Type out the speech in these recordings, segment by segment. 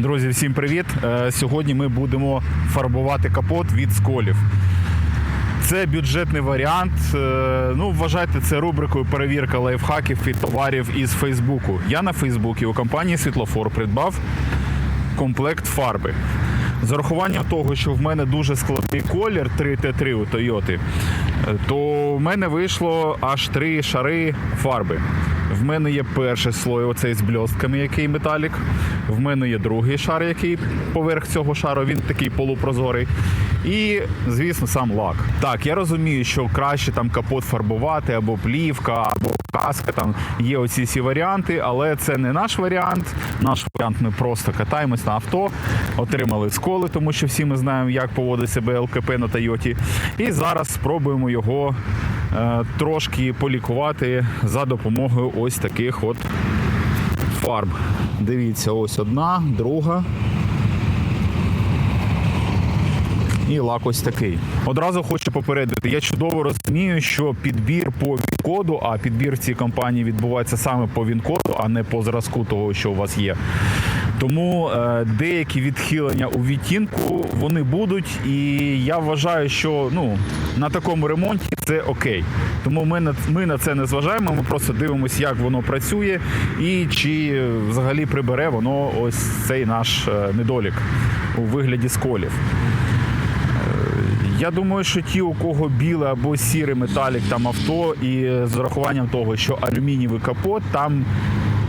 Друзі, всім привіт! Е, Сьогодні ми будемо фарбувати капот від сколів. Це бюджетний варіант. Е, Ну, вважайте це рубрикою перевірка лайфхаків і товарів із Фейсбуку. Я на Фейсбуці у компанії Світлофор придбав комплект фарби. З урахуванням того, що в мене дуже складний колір 3Т3 у Тойоти, е, то в мене вийшло аж три шари фарби. В мене є перший слой, оцей з бльостками, який металік. В мене є другий шар, який поверх цього шару, він такий полупрозорий. І, звісно, сам лак. Так, я розумію, що краще там капот фарбувати, або плівка, або каска. Там є оці всі варіанти, але це не наш варіант. Наш варіант ми просто катаємось на авто, отримали сколи, тому що всі ми знаємо, як поводить себе ЛКП на Тойоті. І зараз спробуємо його трошки полікувати за допомогою ось таких от фарб. Дивіться, ось одна, друга. І лак ось такий. Одразу хочу попередити. Я чудово розумію, що підбір по він-коду, а підбір в цій компанії відбувається саме по він-коду, а не по зразку того, що у вас є. Тому е, деякі відхилення у відтінку вони будуть, і я вважаю, що ну на такому ремонті це окей. Тому ми на ми на це не зважаємо. Ми просто дивимося, як воно працює, і чи е, взагалі прибере воно ось цей наш е, недолік у вигляді сколів. Я думаю, що ті, у кого біле або сірий металік там авто, і з урахуванням того, що алюмінієвий капот, там,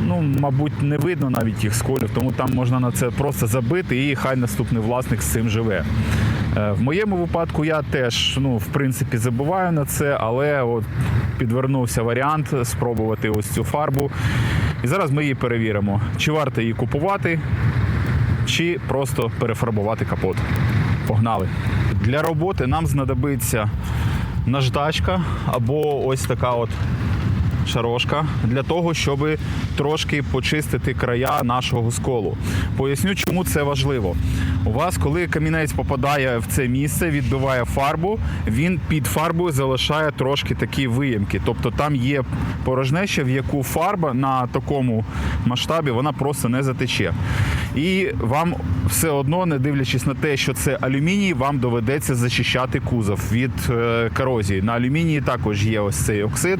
ну, мабуть, не видно навіть їх сколів, тому там можна на це просто забити і хай наступний власник з цим живе. Е, В моєму випадку я теж, ну, в принципі, забуваю на це, але от підвернувся варіант спробувати ось цю фарбу. І зараз ми її перевіримо, чи варто її купувати, чи просто перефарбувати капот. Погнали. Для роботи нам знадобиться наждачка або ось така от шарошка для того, щоб трошки почистити края нашого сколу. Поясню, чому це важливо. У вас, коли камінець попадає в це місце, відбиває фарбу, він під фарбою залишає трошки такі виємки. Тобто там є порожнеча, в яку фарба на такому масштабі вона просто не затече. І вам все одно, не дивлячись на те, що це алюміній, вам доведеться зачищати кузов від е, корозії. На алюмінії також є ось цей оксид,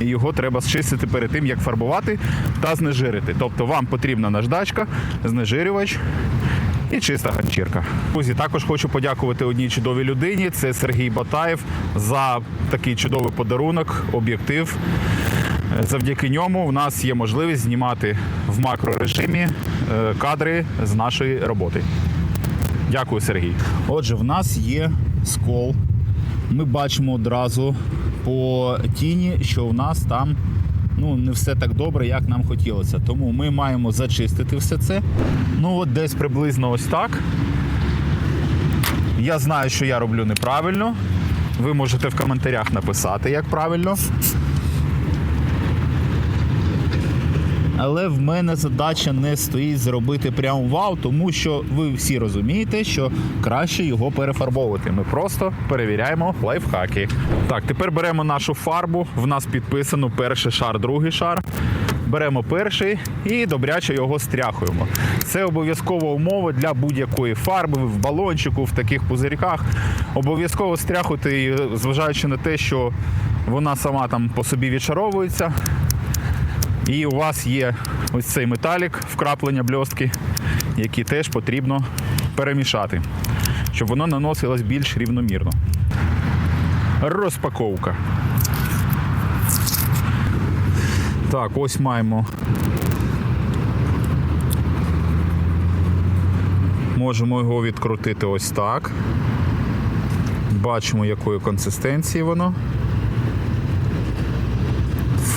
і його треба зчистити перед тим, як фарбувати та знежирити. Тобто вам потрібна наждачка, знежирювач. І чиста ганчірка. Друзі, також хочу подякувати одній чудовій людині. Це Сергій Батаєв за такий чудовий подарунок, об'єктив. Завдяки ньому в нас є можливість знімати в макрорежимі е, кадри з нашої роботи. Дякую, Сергій. Отже, в нас є скол. Ми бачимо одразу по тіні, що в нас там ну, не все так добре, як нам хотілося. Тому ми маємо зачистити все це. Ну, от десь приблизно ось так. Я знаю, що я роблю неправильно. Ви можете в коментарях написати, як правильно. Але в мене задача не стоїть зробити прям вау, тому що ви всі розумієте, що краще його перефарбовувати. Ми просто перевіряємо лайфхаки. Так, тепер беремо нашу фарбу. В нас підписано перший шар, другий шар. Беремо перший і добряче його стряхуємо. Це обов'язкова умова для будь-якої фарби в балончику, в таких пузирьках. Обов'язково стряхуйте, її, зважаючи на те, що вона сама там по собі відшаровується. І у вас є ось цей металік, вкраплення бльостки, які теж потрібно перемішати, щоб воно наносилось більш рівномірно. Розпаковка. Так, ось маємо. Можемо його відкрутити ось так. Бачимо, якої консистенції воно.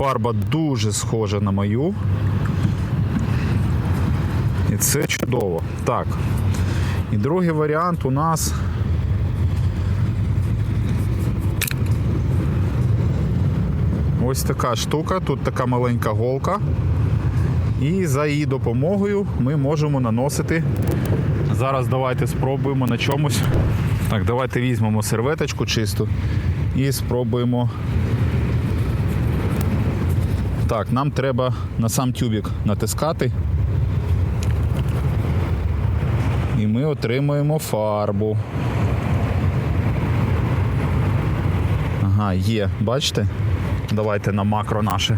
Фарба дуже схожа на мою. І це чудово. Так. І другий варіант у нас. Ось така штука, тут така маленька голка. І за її допомогою ми можемо наносити. Зараз давайте спробуємо на чомусь. Так, давайте візьмемо серветочку чисту і спробуємо Так, нам треба на сам тюбік натискати. І ми отримуємо фарбу. Ага, є, бачите? Давайте на макро наше.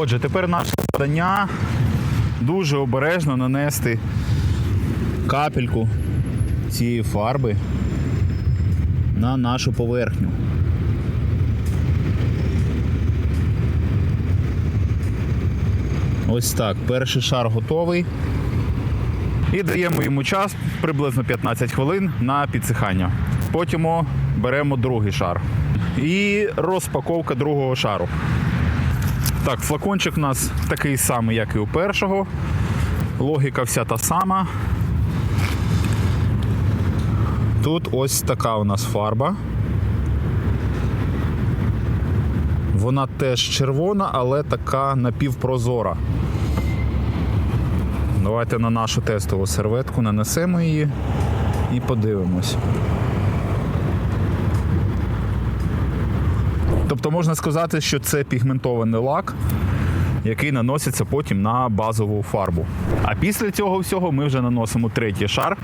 Отже, тепер наше завдання дуже обережно нанести капельку цієї фарби на нашу поверхню. Ось так. Перший шар готовий. І даємо йому час приблизно 15 хвилин на підсихання. Потім беремо другий шар. І розпаковка другого шару. Так, флакончик у нас такий самий, як і у першого. Логіка вся та сама. Тут ось така у нас фарба. Вона теж червона, але така напівпрозора. Давайте на нашу тестову серветку нанесемо її і подивимось. Тобто можна сказати, що це пігментований лак, який наноситься потім на базову фарбу. А після цього всього ми вже наносимо третій шар,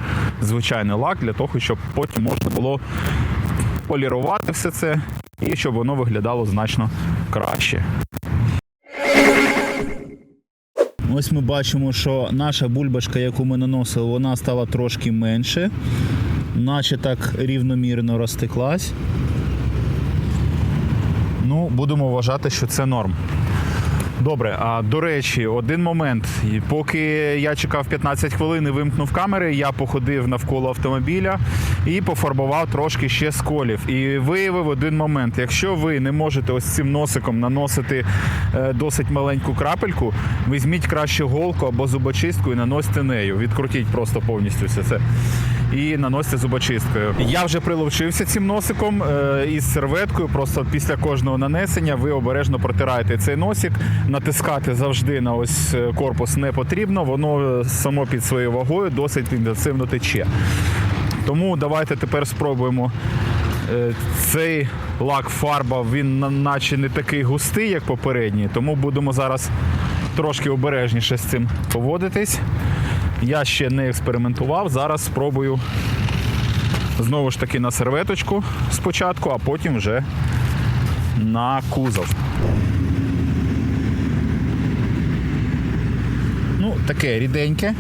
звичайний лак, для того, щоб потім можна було полірувати все це і щоб воно виглядало значно краще. Ось ми бачимо, що наша бульбашка, яку ми наносили, вона стала трошки менше, наче так рівномірно розтеклась. Ну, будемо вважати, що це норм. Добре, а до речі, один момент. Поки я чекав 15 хвилин і вимкнув камери, я походив навколо автомобіля і пофарбував трошки ще сколів. І виявив один момент: якщо ви не можете ось цим носиком наносити е, досить маленьку крапельку, візьміть краще голку або зубочистку і наносьте нею. Відкрутіть просто повністю все це. І наносьте зубочисткою. Я вже приловчився цим носиком е, із серветкою. Просто після кожного нанесення ви обережно протираєте цей носик. Натискати завжди на ось е, корпус не потрібно, воно е, само під своєю вагою досить інтенсивно тече. Тому давайте тепер спробуємо. Цей лак фарба він наче не такий густий, як попередній, тому будемо зараз трошки обережніше з цим поводитись. Я ще не експериментував. Зараз спробую знову ж таки на серветочку спочатку, а потім вже на кузов. Ну, таке ріденьке.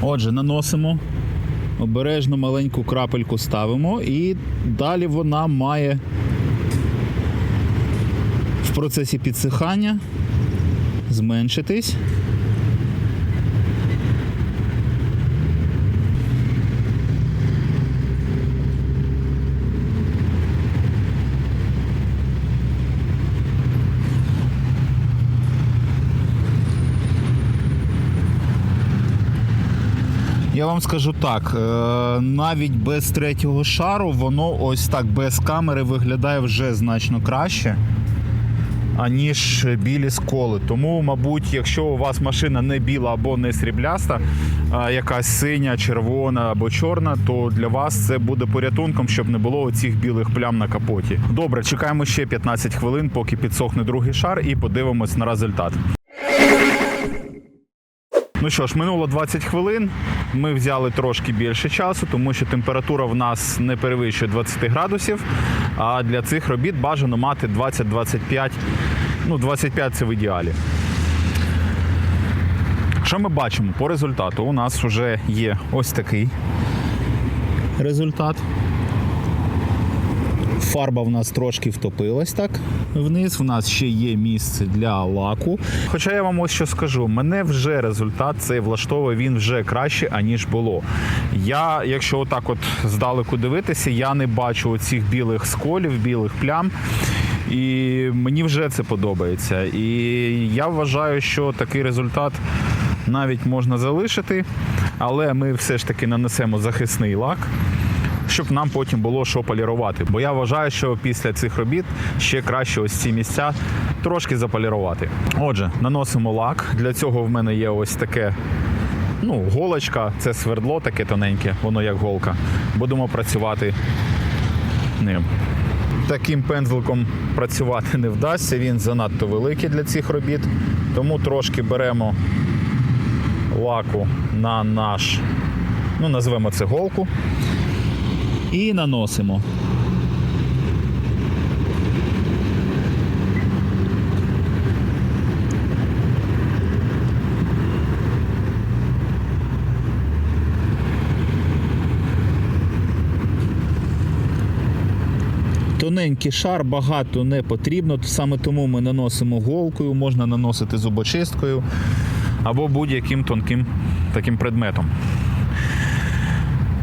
Отже, наносимо. Обережно маленьку крапельку ставимо, і далі вона має в процесі підсихання зменшитись. Я вам скажу так, е, навіть без третього шару воно ось так без камери виглядає вже значно краще, аніж білі сколи. Тому, мабуть, якщо у вас машина не біла або не срібляста, якась синя, червона або чорна, то для вас це буде порятунком, щоб не було оцих білих плям на капоті. Добре, чекаємо ще 15 хвилин, поки підсохне другий шар, і подивимось на результат. Ну що ж, минуло 20 хвилин. Ми взяли трошки більше часу, тому що температура в нас не перевищує 20 градусів. А для цих робіт бажано мати 20-25. Ну, 25 це в ідеалі. Що ми бачимо по результату? У нас вже є ось такий результат. Фарба в нас трошки втопилась так вниз. В нас ще є місце для лаку. Хоча я вам ось що скажу, мене вже результат цей влаштовує, він вже краще, аніж було. Я, якщо отак от здалеку дивитися, я не бачу оцих білих сколів, білих плям. І мені вже це подобається. І я вважаю, що такий результат навіть можна залишити, але ми все ж таки нанесемо захисний лак щоб нам потім було що полірувати. Бо я вважаю, що після цих робіт ще краще ось ці місця трошки заполірувати. Отже, наносимо лак. Для цього в мене є ось таке. Ну, голочка, це свердло таке тоненьке, воно як голка. Будемо працювати ним. Таким пензликом працювати не вдасться, він занадто великий для цих робіт. Тому трошки беремо лаку на наш, ну, назвемо це голку, і наносимо. Тоненький шар багато не потрібно, саме тому ми наносимо голкою, можна наносити зубочисткою або будь-яким тонким таким предметом.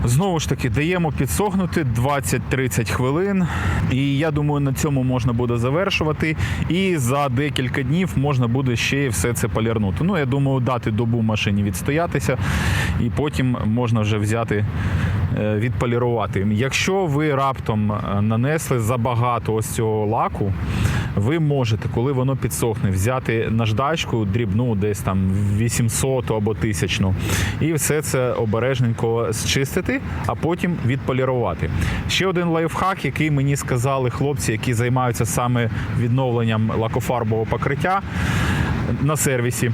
Знову ж таки, даємо підсохнути 20-30 хвилин. І я думаю, на цьому можна буде завершувати. І за декілька днів можна буде ще й все це полірнути. Ну, я думаю, дати добу машині відстоятися, і потім можна вже взяти. е, Відполірувати. Якщо ви раптом е, нанесли забагато ось цього лаку, ви можете, коли воно підсохне, взяти наждачку дрібну, десь там 800 або 1000, і все це обережненько зчистити, а потім відполірувати. Ще один лайфхак, який мені сказали хлопці, які займаються саме відновленням лакофарбового покриття на сервісі.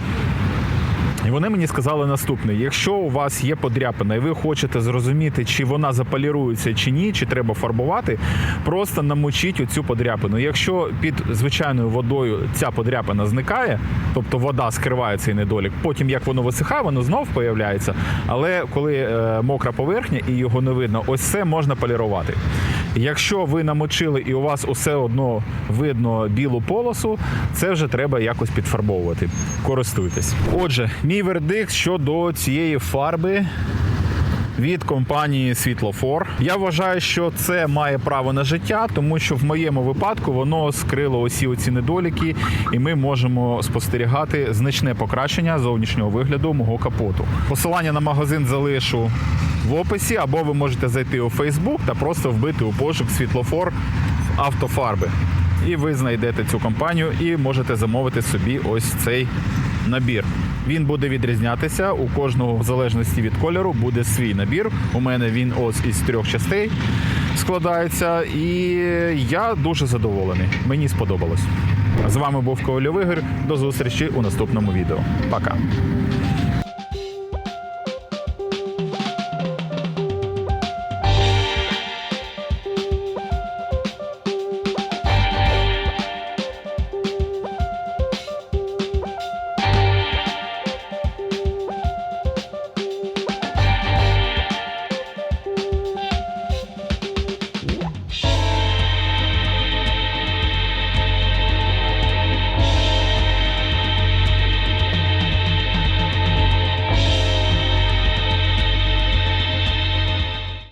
І вони мені сказали наступне: якщо у вас є подряпина, і ви хочете зрозуміти, чи вона запалірується чи ні, чи треба фарбувати, просто намочіть оцю подряпину. Якщо під звичайною водою ця подряпина зникає, тобто вода скриває цей недолік, потім як воно висихає, воно знов появляється. Але коли е, мокра поверхня і його не видно, ось це можна полірувати. Якщо ви намочили і у вас усе одно видно білу полосу, це вже треба якось підфарбовувати. Користуйтесь. Отже, мій вердикт щодо цієї фарби. Від компанії Світлофор. Я вважаю, що це має право на життя, тому що в моєму випадку воно скрило усі оці недоліки, і ми можемо спостерігати значне покращення зовнішнього вигляду мого капоту. Посилання на магазин залишу в описі, або ви можете зайти у Фейсбук та просто вбити у пошук світлофор автофарби. І ви знайдете цю компанію і можете замовити собі ось цей набір. Він буде відрізнятися у кожного в залежності від кольору буде свій набір. У мене він ось із трьох частей складається, і я дуже задоволений. Мені сподобалось. З вами був Ковальов. До зустрічі у наступному відео. Пока.